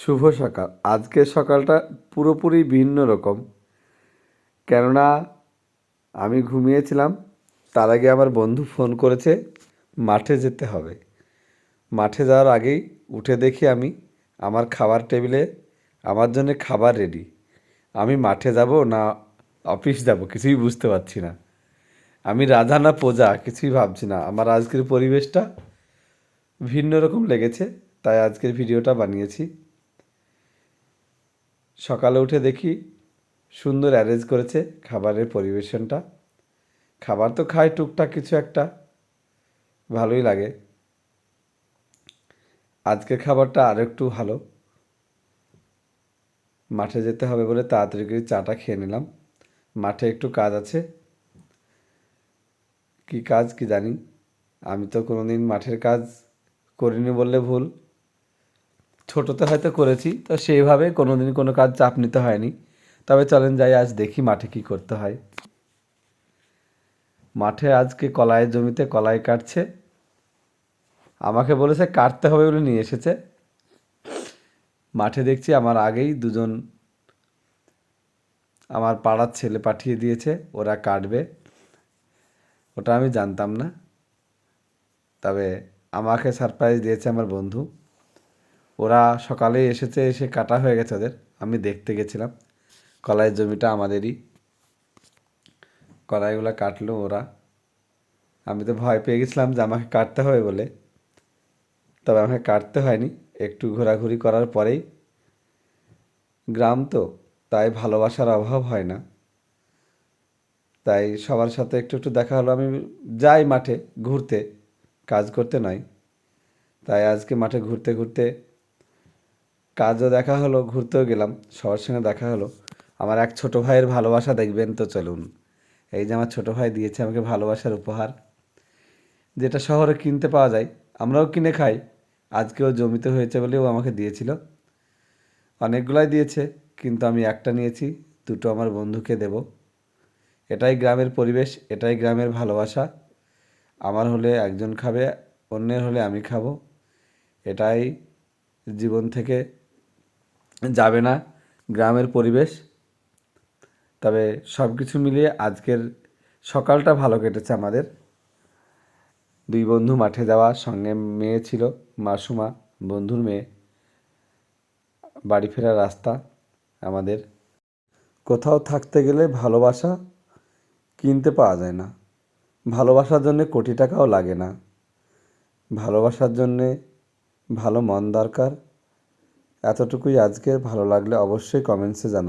শুভ সকাল। আজকের সকালটা পুরোপুরি ভিন্ন রকম। কেননা, আমি ঘুমিয়েছিলাম, তার আগে আমার বন্ধু ফোন করেছে, মাঠে যেতে হবে। মাঠে যাওয়ার আগেই উঠে দেখি আমি আমার খাবার টেবিলে আমার জন্য খাবার রেডি আমি মাঠে যাব না অফিস যাব কিছুই বুঝতে পারছি না। আমি রাজা না প্রজা কিছুই ভাবছি না। আমার আজকের পরিবেশটা ভিন্ন রকম লেগেছে, তাই আজকের ভিডিওটা বানিয়েছি। সকালে উঠে দেখি সুন্দর অ্যারেঞ্জ করেছে খাবারের পরিবেশনটা। খাবার তো খায় টুকটাক কিছু একটা, ভালোই লাগে। আজকের খাবারটা আর একটু ভালো। মাঠে যেতে হবে বলে তাড়াতাড়ি করে চাটা খেয়ে নিলাম। মাঠে একটু কাজ আছে। কি কাজ কি জানি? আমি তো কোনোদিন মাঠের কাজ করিনি বললে ভুল। ছোটোতে হয়তো করেছি, তো সেইভাবে কোনো দিন কোনো কাজ চাপ নিতে হয়নি। তবে চলেন যাই, আজ দেখি মাঠে কি করতে হয়। মাঠে আজকে কলাইয়ের জমিতে কলাই কাটছে। আমাকে বলেছে, কাটতে হবে বলে নিয়ে এসেছে। মাঠে দেখছি আমার আগেই দুজন আমার পাড়ার ছেলে পাঠিয়ে দিয়েছে, ওরা কাটবে। ওটা আমি জানতাম না। তবে আমাকে সারপ্রাইজ দিয়েছে আমার বন্ধু। ওরা সকালে এসেছে, এসে কাটা হয়ে গেছে ওদের। আমি দেখতে গেছিলাম। কলাইয়ের জমিটা আমাদেরই। কলাইগুলো কাটলো ওরা। আমি তো ভয় পেয়ে গেছিলাম যে আমাকে কাটতে হবে বলে। তবে আমাকে কাটতে হয়নি। একটু ঘোরাঘুরি করার পরেই। গ্রাম তো, তাই ভালোবাসার অভাব হয় না। তাই সবার সাথে একটু একটু দেখা হলো। আমি যাই মাঠে ঘুরতে। কাজ করতে নয়। তাই আজকে মাঠে ঘুরতে ঘুরতে কাজও দেখা হলো, ঘুরতেও গেলাম, সবার সঙ্গে দেখা হলো। আমার এক ছোট ভাইয়ের ভালোবাসা দেখবেন তো চলুন। এই যে আমার ছোট ভাই দিয়েছে আমাকে ভালোবাসার উপহার। যেটা শহরে কিনতে পাওয়া যায়, আমরাও কিনে খাই। আজকেও জমিতে হয়েছে বলেও আমাকে দিয়েছিল। অনেকগুলাই দিয়েছে, কিন্তু আমি একটা নিয়েছি, দুটো আমার বন্ধুকে দেব। এটাই গ্রামের পরিবেশ, এটাই গ্রামের ভালোবাসা। আমার হলে একজন খাবে, অন্যের হলে আমি খাব। এটাই জীবন থেকে যাবে না গ্রামের পরিবেশ। তবে সব কিছু মিলিয়ে আজকের সকালটা ভালো কেটেছে আমাদের। দুই বন্ধু মাঠে যাওয়া, সঙ্গে মেয়ে ছিল, মাসুমা, বন্ধুর মেয়ে। বাড়ি ফেরার রাস্তা আমাদের। কোথাও থাকতে গেলে ভালোবাসা কিনতে পাওয়া যায় না। ভালোবাসার জন্যে কোটি টাকাও লাগে না। ভালোবাসার জন্যে ভালো মন দরকার। এতটুকুই আজকের ভালো লাগলে অবশ্যই কমেন্টসে জানা